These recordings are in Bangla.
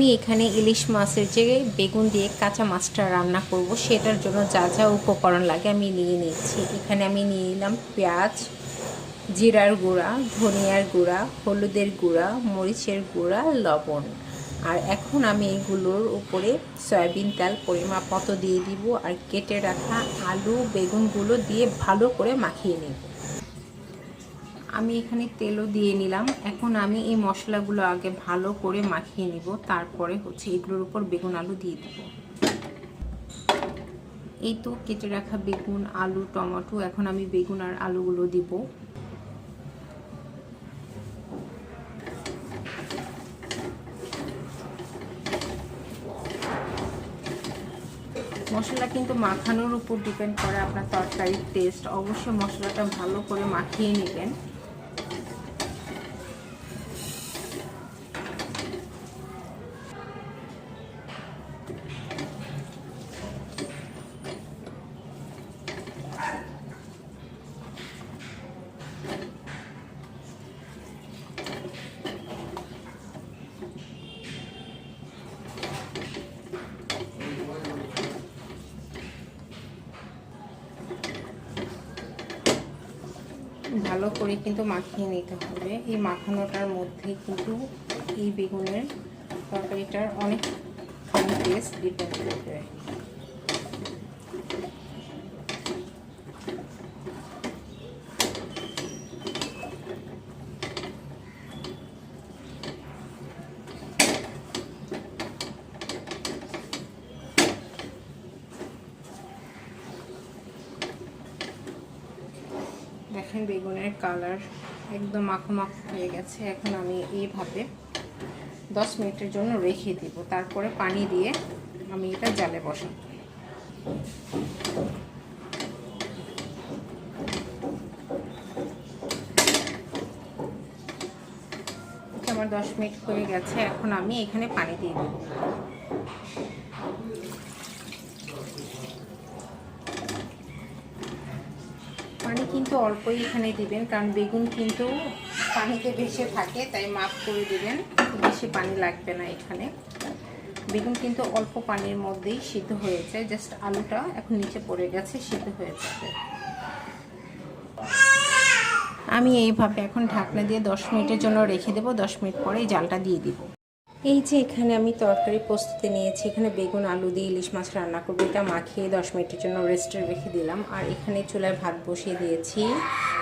আমি এখানে ইলিশ মাছের যে বেগুন দিয়ে কাঁচা মাছটা রান্না করব, সেটার জন্য যা যা উপকরণ লাগে আমি নিয়ে নিচ্ছি এখানে আমি নিয়ে নিলাম পেঁয়াজ, জিরার গুঁড়া, ধনিয়ার গুঁড়া, হলুদের গুঁড়া, মরিচের গুঁড়া, লবণ। আর এখন আমি এগুলোর উপরে সয়াবিন তেল পরিমাপ মতো দিয়ে দিব আর কেটে রাখা আলু, বেগুনগুলো দিয়ে ভালো করে মাখিয়ে নেব। আমি এখানে তেলও দিয়ে নিলাম। এখন আমি এই মশলাগুলো আগে ভালো করে মাখিয়ে নিব। তারপরে হচ্ছে এগুলোর উপর বেগুন আলু দিয়ে দিব। এই তো কেটে রাখা বেগুন, আলু, টমেটো, এখন আমি বেগুন আর আলুগুলো দিব। মশলা কিন্তু মাখানোর উপর ডিপেন্ড করে আপনার তরকারির টেস্ট অবশ্যই মশলাটা ভালো করে মাখিয়ে নেবেন। ভালো করে কিন্তু মাখিয়ে নিতে হবে। এই মাখানোটার মধ্যে কিন্তু এই বেগুনের তরকারিটার অনেক টেস্ট ডিপেন্ড করবে। দেখেন বেগুনের কালার একদম মাখো মাখো হয়ে গেছে। এখন আমি এইভাবে দশ মিনিটের জন্য রেখে দিব। তারপরে পানি দিয়ে আমি এটা জালে বসাবো আমার দশ মিনিট হয়ে গেছে। এখন আমি এখানে পানি দিয়ে দেবো। পানি কিন্তু অল্পই এখানে দিবেন, কারণ বেগুন কিন্তু পানিতে ভেসে থাকে, তাই মাপ করে দিবেন। বেশি পানি লাগবে না এখানে। বেগুন কিন্তু অল্প পানির মধ্যেই সিদ্ধ হয়েছে জাস্ট আলুটা এখন নিচে পড়ে গেছে, সিদ্ধ হয়ে যাবে। আমি এইভাবে এখন ঢাকনা দিয়ে দশ মিনিটের জন্য রেখে দেবো, দশ মিনিট পরে জালটা দিয়ে দিব। এই যে এখানে আমি তরকারি প্রস্তুতি নিয়েছি, এখানে বেগুন, আলু দিয়ে ইলিশ মাছ রান্না করব। এটা মাখিয়ে দশ মিনিটের জন্য রেস্টে রেখে দিলাম। আর এখানে চুলায় ভাত বসিয়ে দিয়েছি।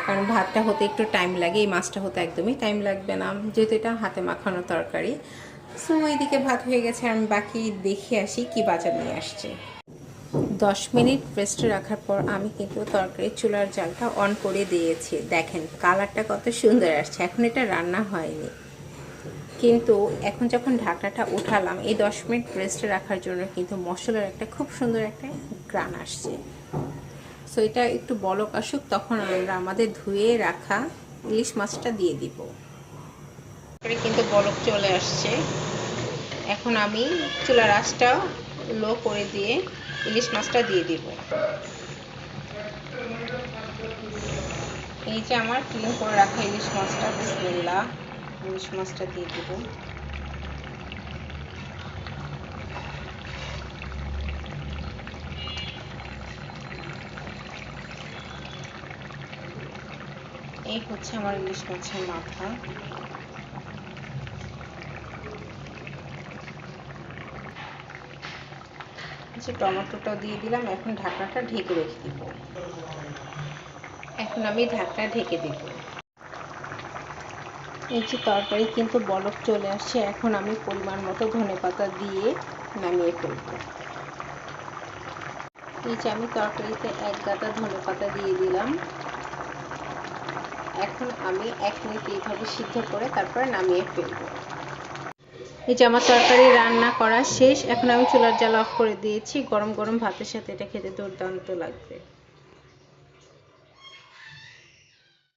কারণ ভাতটা হতে একটু টাইম লাগে, এই মাছটা হতে একদমই টাইম লাগবে না। যেহেতু এটা হাতে মাখানো তরকারি। সো এইদিকে ভাত হয়ে গেছে। আমি বাকি দেখে আসি কি বাজার নিয়ে আসছে। দশ মিনিট রেস্টে রাখার পর আমি কিন্তু তরকারি চুলার জালটা অন করে দিয়েছি। দেখেন কালারটা কত সুন্দর আসছে। এখন এটা রান্না হয়নি। কিন্তু এখন যখন ঢাকনাটা উঠালাম এই দশ মিনিট রেস্টে রাখার জন্য কিন্তু মশলার একটা খুব সুন্দর একটা গ্রান আসছে। সো এটা একটু বলক আসুক, তখন আমরা আমাদের ধুয়ে রাখা ইলিশ মাছটা দিয়ে দিব। কিন্তু বলক চলে আসছে। এখন আমি চুলার আঁচটা লো করে দিয়ে ইলিশ মাছটা দিয়ে দিব। এই যে আমার ক্লিন করে রাখা ইলিশ মাছটা, বিসমিল্লাহ। ইলিশ মাছটা দিয়ে দেবো। এই হচ্ছে আমার ইলিশ মাছের মাথা। যে টমেটোটা দিয়ে দিলাম, এখন ঢাকনাটা ঢেকে রেখে দিব। এখন আমি ঢাকনা ঢেকে দেবো। এই তরকারি, কিন্তু বলক চলে আসছে। এখন আমি পরিমাণ মতো ধনে পাতা দিয়ে নামিয়ে ফেলব। এই যে আমি তরকারিতে এক গাদা ধনে পাতা দিয়ে দিলাম। এখন আমি এক মিনিট এইভাবে সিদ্ধ করে তারপরে নামিয়ে ফেলব। এই যে আমার তরকারি রান্না করা শেষ। এখন আমি চুলার জাল অফ করে দিয়েছি। গরম গরম ভাতের সাথে এটা খেতে দুর্দান্ত লাগবে।